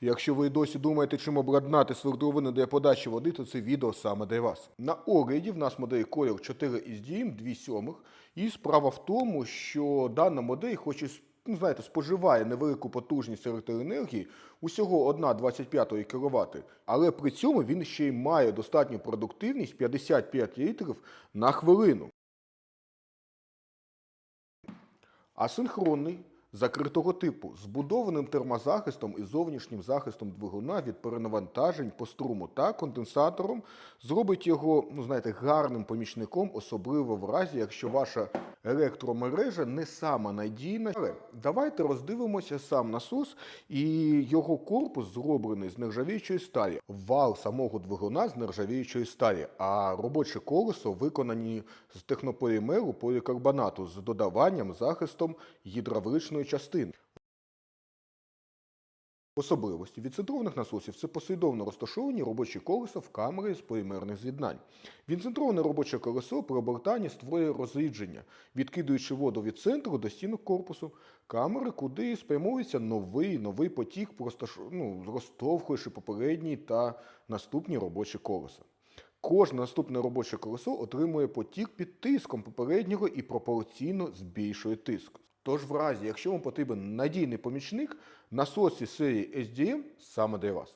Якщо ви досі думаєте, чим обладнати свердловину для подачі води, то це відео саме для вас. На огляді в нас модель колір 4 із дієм 2 сьомих. І справа в тому, що дана модель, хоч і ну, знаєте, споживає невелику потужність електроенергії, усього 1,25 кВт, але при цьому він ще й має достатню продуктивність 55 літрів на хвилину. Асинхронний закритого типу, збудованим термозахистом і зовнішнім захистом двигуна від перенавантажень по струму та конденсатором, зробить його, ну знаєте, гарним помічником, особливо в разі, якщо ваша електромережа не сама надійна. Але давайте роздивимося сам насос, і його корпус зроблений з нержавіючої сталі, вал самого двигуна з нержавіючої сталі, а робоче колесо виконані з технополімеру полікарбонату з додаванням захистом гідравличної частини. Особливості відцентрованих насосів це послідовно розташовані робочі колеса в камері з полімерних з'єднань. Відцентроване робоче колесо при обертанні створює розрідження, відкидуючи воду від центру до стінок корпусу камери, куди спрямовується новий новий потік, ну, розтовхуючи попередній та наступні робочі колеса. Кожне наступне робоче колесо отримує потік під тиском попереднього і пропорційно збільшує тиск. Тож, в разі, якщо вам потрібен надійний помічник, насосі серії SDM саме для вас.